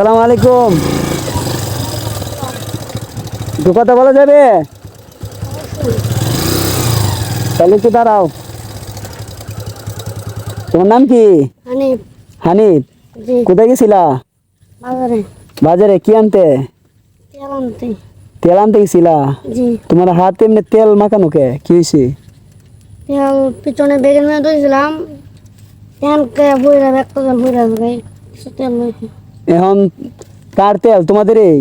আসসালামু আলাইকুম দু কথা বলা যাবে? তাহলে একটু দাঁড়াও। তোমার নাম কি? হানিফ। হানিফ। জি। কোথায় গেছিলা? বাজারে। বাজারে কি আনতে? তেল আনতে। তেল আনতে গেছিলা? জি। তোমার হাতে এমনি তেল মাখানো কে কি হয়েছে? তেল পিছনে বেগের মেয়ে ধরেছিলাম। এখন কে বইরা একটা জল বইরা ভাই কিছু তেল লইছি। এখন কার তেল? তোমাদের এই?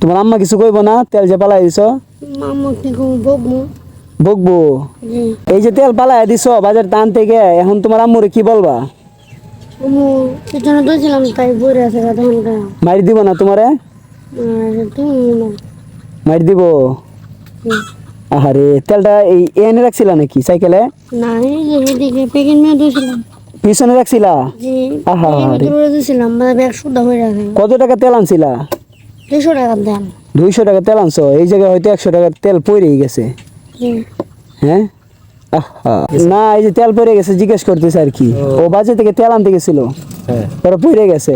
তোমার আম্মা কিছু কইব না? তেল যে পালাই দিছ? বকবো। এই যে তেল পালাই দিছ বাজার টান থেকে এখন তোমার আম্মুরে কি বলবা? মারি দিব না তোমারে? তুমি মারি দিব? আহারে তেলটা এই এনে রাখছিলা নাকি সাইকেলে? না পিছনে রাখছিলা? আহা, মানে হয়ে কত টাকা তেল আনছিলা? দুইশো টাকা তেল। আনছো? এই জায়গায় হয়তো একশো টাকার তেল পড়েই গেছে। হ্যাঁ? না এই যে তেল পড়ে গেছে জিজ্ঞেস করতেছে আর কি। ও। বাজে থেকে তেল আনতে গেছিল। হ্যাঁ। পরে পড়ে গেছে।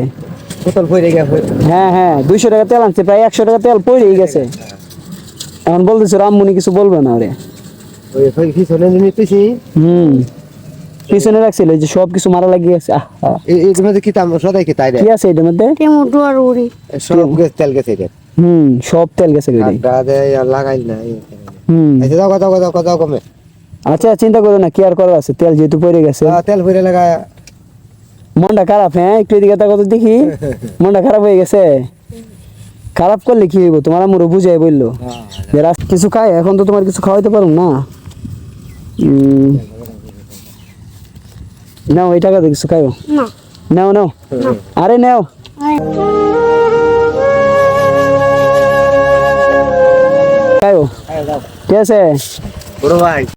বোতল পড়ে গেছে। হ্যাঁ হ্যাঁ দুইশো টাকা তেল আনছে প্রায় একশো টাকা তেল পড়েই গেছে। এখন বলতেছে রামমনি কিছু বলবে না রে। হুম। পিছনে রাখছিল যে সব কিছু মারা লাগিয়ে গেছে। আহা এই এই মধ্যে কি তাম সদাই কি তাই কি আছে এটার মধ্যে? টেমোটো আর উড়ি। সব গেছে তেল গেছে এটা হুম সব তেল গেছে গাড়ি আড্ডা দে আর লাগাই না হুম। আচ্ছা দাও দাও দাও দাও কমে আচ্ছা চিন্তা করো না কি আর করার আছে? তেল যেহেতু পড়ে গেছে। তেল ভরে লাগা মনটা খারাপ হ্যাঁ? একটু এদিকে তাকাতো দেখি। মনটা খারাপ হয়ে গেছে? খারাপ করলে কি হইব? তোমার আমরও বুঝাই বলল। যে কিছু খাই এখন তো তোমার কিছু খাওয়াইতে পারো না। নাও এই টাকা কিছু খাইও। নাও নাও। আরে নাও। খাইও। ঠিক আছে? বড় ভাই।